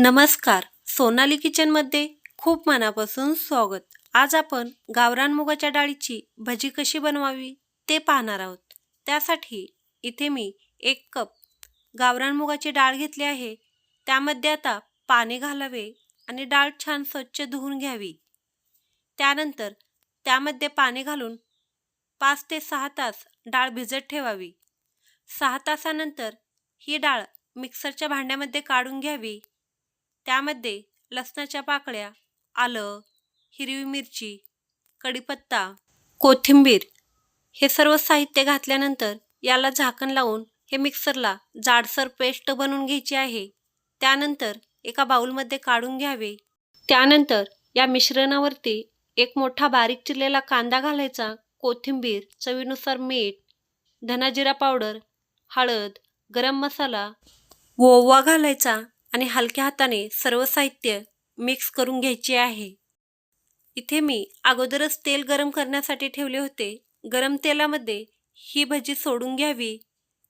नमस्कार. सोनाली किचनमध्ये खूप मनापासून स्वागत. आज आपण गावरान मुगाच्या डाळीची भजी कशी बनवावी ते पाहणार आहोत. त्यासाठी इथे मी एक कप गावरान मुगाची डाळ घेतली आहे. त्यामध्ये आता पाणी घालावे आणि डाळ छान स्वच्छ धुवून घ्यावी. त्यानंतर त्यामध्ये पाणी घालून पाच ते सहा तास डाळ भिजत ठेवावी. सहा तासानंतर ही डाळ मिक्सरच्या भांड्यामध्ये काढून घ्यावी. त्यामध्ये लसणाच्या पाकळ्या आलं हिरवी मिरची कढीपत्ता कोथिंबीर हे सर्व साहित्य घातल्यानंतर याला झाकण लावून हे मिक्सरला जाडसर पेस्ट बनवून घ्यायची आहे. त्यानंतर एका बाउलमध्ये काढून घ्यावे. त्यानंतर या मिश्रणावरती एक मोठा बारीक चिरलेला कांदा घालायचा. कोथिंबीर चवीनुसार मीठ धनाजिरा पावडर हळद गरम मसाला ओवा घालायचा. आणि हलक्या हाताने सर्व साहित्य मिक्स करून घ्यायचे आहे. इथे मी अगोदरच तेल गरम करण्यासाठी ठेवले होते. गरम तेलामध्ये ही भजी सोडून घ्यावी.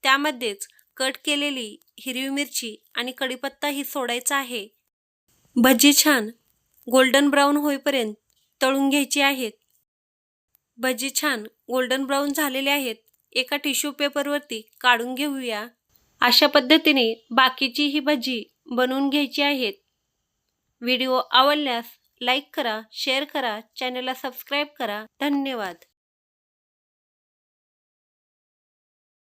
त्यामध्येच कट केलेली हिरवी मिरची आणि कढीपत्ता ही सोडायचा आहे. भजी छान गोल्डन ब्राऊन होईपर्यंत तळून घ्यायची आहेत. भजी छान गोल्डन ब्राऊन झालेले आहेत. एका टिश्यू पेपरवरती काढून घेऊया. अशा पद्धतीने बाकीची ही भजी बनवून घ्यायची आहेत. व्हिडिओ आवडल्यास लाईक करा शेअर करा चॅनलला सबस्क्राईब करा. धन्यवाद.